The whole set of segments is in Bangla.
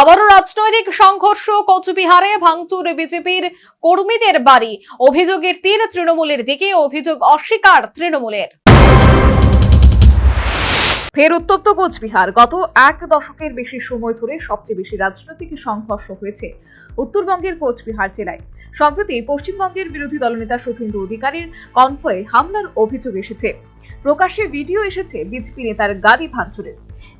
আবারও রাজনৈতিক সংঘর্ষ, কোচবিহারে ভাঙচুর বিজেপির কর্মীদের বাড়ি। অভিযোগের তীর তৃণমূলের দিকে, অভিযোগ অস্বীকার তৃণমূলের। ফের উত্তপ্ত কোচবিহার। গত এক দশকের বেশি সময় ধরে সবচেয়ে বেশি রাজনৈতিক সংঘর্ষ হয়েছে উত্তরবঙ্গের কোচবিহার জেলায়। সম্প্রতি পশ্চিমবঙ্গের বিরোধী দলনেতা শুভেন্দু অধিকারীর কনফয়ে হামলার অভিযোগ এসেছে। প্রকাশ্যে ভিডিও এসেছে বিজেপি নেতার গাড়ি ভাঙচুরের।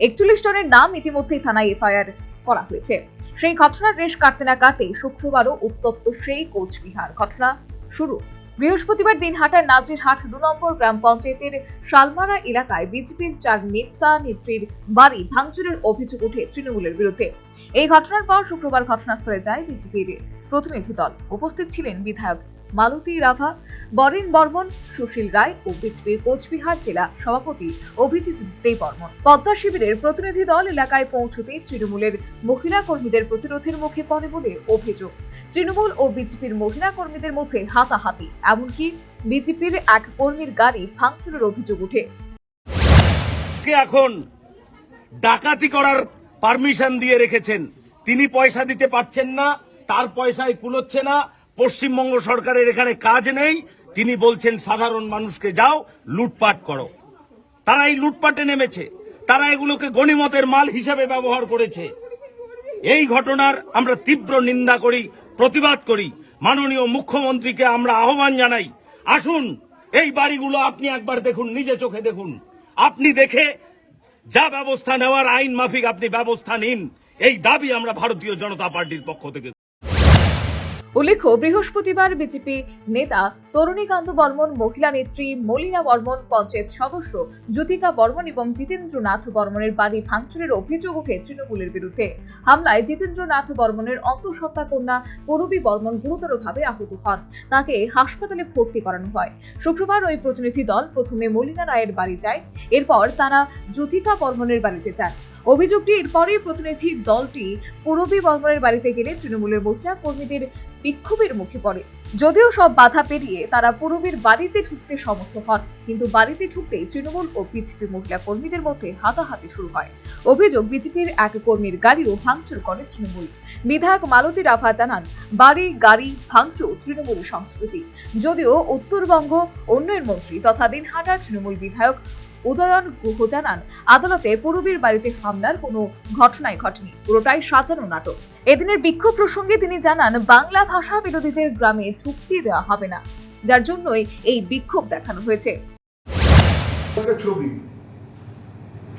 একচল্লিশ জনের নাম ইতিমধ্যেই থানায় এফআইআর করা হয়েছে। সেই ঘটনার রেশ কাটতে না কাটতেই শুক্রবারও উত্তপ্ত সেই কোচবিহার। ঘটনা শুরু। বৃহস্পতিবার দিনহাটার নাজিরহাট দু নম্বর গ্রাম পঞ্চায়েতের শালমারা এলাকায় বিজেপির চার নেতা নেত্রীর বাড়ি ভাঙচুরের অভিযোগ ওঠে তৃণমূলের বিরুদ্ধে। এই ঘটনার পর শুক্রবার ঘটনাস্থলে যায় বিজেপির প্রতিনিধি দল। উপস্থিত ছিলেন বিধায়ক মালতী রাভা বরেন বর্মন, সুশীল রায় ও বিজেপির কোচবিহার জেলা সভাপতি অভিজিৎ দে বর্মন। পদ্মা শিবিরের প্রতিনিধি দল এলাকায় পৌঁছতে তৃণমূলের মহিলা কর্মীদের প্রতিরোধের মুখে পড়ে বলে অভিযোগ। তৃণমূল ও বিজেপির মহিলা কর্মীদের মধ্যে হাতাহাতি, এমনকি বিজেপির এক কর্মীর গাড়ি ভাঙচুরের অভিযোগ কে এখন ডাকাতি করার পারমিশন দিয়ে রেখেছেন? তিনি পয়সা দিতে পারছেন না, তার পয়সায় কুলোচ্ছে না, পশ্চিমবঙ্গ সরকারের এখানে কাজ নেই তিনি বলছেন, সাধারণ মানুষকে যাও, লুটপাট করো। তারা এই লুটপাটে নেমেছে। তারা এগুলোকে গণিমতের মাল হিসাবে ব্যবহার করেছে। এই ঘটনার আমরা তীব্র নিন্দা করি, প্রতিবাদ করি। মাননীয় মুখ্যমন্ত্রীকে আমরা আহ্বান জানাই, আসুন, এই বাড়িগুলো আপনি একবার দেখুন, নিজে চোখে দেখুন। আপনি দেখে যা ব্যবস্থা নেওয়ার আইন মাফিক আপনি ব্যবস্থা নিন। এই দাবি আমরা ভারতীয় জনতা পার্টির পক্ষ থেকে উল্লেখ্য, বৃহস্পতিবার বিজেপি নেতা তরুণীকান্ত বর্মন, মহিলা নেত্রী মলিনা বর্মন, পঞ্চায়েত সদস্য জ্যোতিকা বর্মন এবং জিতেন্দ্রনাথ বর্মনের বাড়ি ভাঙচুরের অভিযোগ ওঠে তৃণমূলের বিরুদ্ধে। হামলায় জিতেন্দ্রনাথ বর্মনের অন্তঃসত্ত্বা কন্যা করবী বর্মন গুরুতরভাবে আহত হন। তাকে হাসপাতালে ভর্তি করানো হয়। শুক্রবার ওই প্রতিনিধি দল প্রথমে মলিনা রায়ের বাড়ি যায়। এরপর তারা জ্যোতিকা বর্মনের বাড়িতে যান অভিযোগটি এরপরেই প্রতিনিধি দলটি পূরবী বর্মনের বাড়িতে গেলে তৃণমূলের মহিলা কর্মীদের বিক্ষোভের মুখে পড়ে। যদিও সব বাধা পেরিয়ে তারা পূরবীর বাড়িতে ঢুকতে সমর্থ হন, কিন্তু বাড়িতে ঢুকতেই তৃণমূল ও বিজেপি মহিলা কর্মীদের মধ্যে হাতাহাতি শুরু হয়। অভিযোগ, বিজেপির এক কর্মীর গাড়িও ভাঙচুর করে তৃণমূল। বিধায়ক মালতী রাভা জানান, বাড়ি, গাড়ি, ভাঙচুর তৃণমূলের সংস্কৃতি। যদিও উত্তরবঙ্গ উন্নয়ন মন্ত্রী তথা দিনহাটার তৃণমূল বিধায়ক উদয়ন গুহ জানান, আদালতে পূরবীর বাড়িতে হামলার কোনো ঘটনাই ঘটেনি, পুরোটাই সাজানো নাটক। এদিনের বিক্ষোভ প্রসঙ্গে তিনি জানান, বাংলা ভাষা বিরোধীদের গ্রামে ঢুকতে দেওয়া হবে না, যার জন্যই এই বিক্ষোভ দেখানো হয়েছে। ছবি,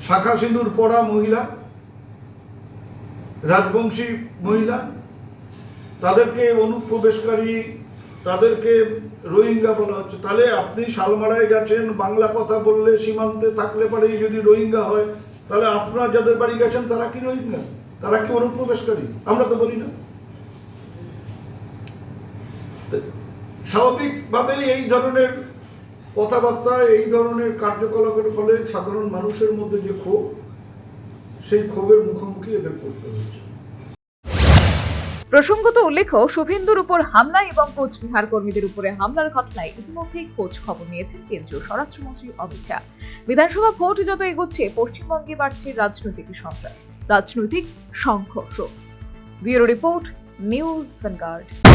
শাখা সিঁদুর পরা মহিলা, রাজবংশী মহিলা, তাদেরকে অনুপ্রবেশকারী, তাদেরকে রোহিঙ্গা বলা হচ্ছে। তাহলে আপনি শালমারায় গেছেন, বাংলা কথা বললে সীমান্তে থাকলে পরেই যদি রোহিঙ্গা হয়, তাহলে আপনার যাদের বাড়ি গেছেন তারা কি রোহিঙ্গা? তারা কি অনুপ্রবেশকারী আমরা তো বলি না। স্বাভাবিকভাবেই এই ধরনের কথাবার্তা, এই ধরনের কার্যকলাপের ফলে সাধারণ মানুষের মধ্যে যে ক্ষোভ, সেই ক্ষোভের মুখোমুখি এদের করতে হচ্ছে। প্রসঙ্গত উল্লেখ্য, শুভেন্দুর উপর হামলা এবং কোচবিহার কর্মীদের উপরে হামলার ঘটনায় ইতিমধ্যেই খোঁজ খবর নিয়েছেন কেন্দ্রীয় স্বরাষ্ট্রমন্ত্রী অমিত শাহ। বিধানসভা ভোট যত এগোচ্ছে, পশ্চিমবঙ্গে বাড়ছে রাজনৈতিক সন্ত্রাস রাজনৈতিক সংঘর্ষ। Bureau report news Vanguard.